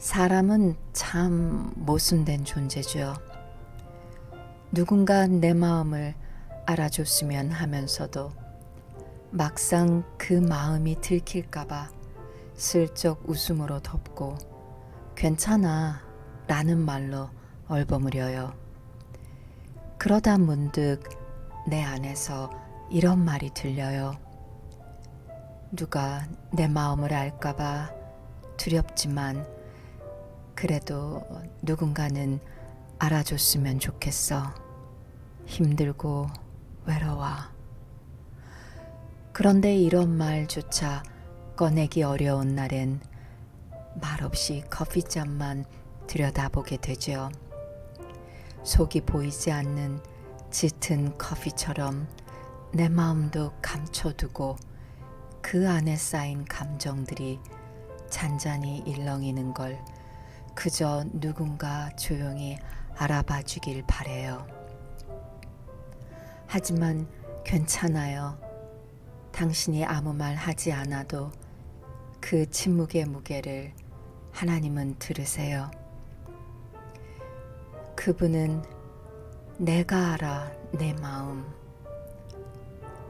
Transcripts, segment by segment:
사람은 참 모순된 존재죠. 누군가 내 마음을 알아줬으면 하면서도 막상 그 마음이 들킬까봐 슬쩍 웃음으로 덮고 괜찮아 라는 말로 얼버무려요. 그러다 문득 내 안에서 이런 말이 들려요. 누가 내 마음을 알까봐 두렵지만 그래도 누군가는 알아줬으면 좋겠어. 힘들고 외로워. 그런데 이런 말조차 꺼내기 어려운 날엔 말없이 커피잔만 들여다보게 되죠. 속이 보이지 않는 짙은 커피처럼 내 마음도 감춰두고 그 안에 쌓인 감정들이 잔잔히 일렁이는 걸 그저 누군가 조용히 알아봐 주길 바래요. 하지만 괜찮아요. 당신이 아무 말 하지 않아도 그 침묵의 무게를 하나님은 들으세요. 그분은 내가 알아 내 마음.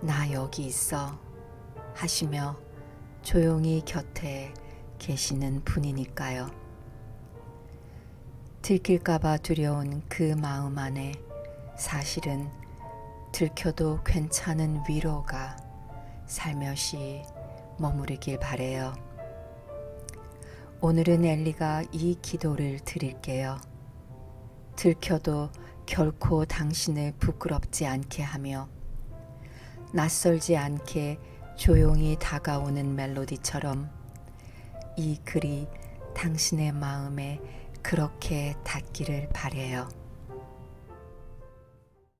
나 여기 있어 하시며 조용히 곁에 계시는 분이니까요. 들킬까봐 두려운 그 마음 안에 사실은 들켜도 괜찮은 위로가 살며시 머무르길 바래요. 오늘은 엘리가 이 기도를 드릴게요. 들켜도 결코 당신을 부끄럽지 않게 하며 낯설지 않게 조용히 다가오는 멜로디처럼 이 글이 당신의 마음에 그렇게 닿기를 바래요.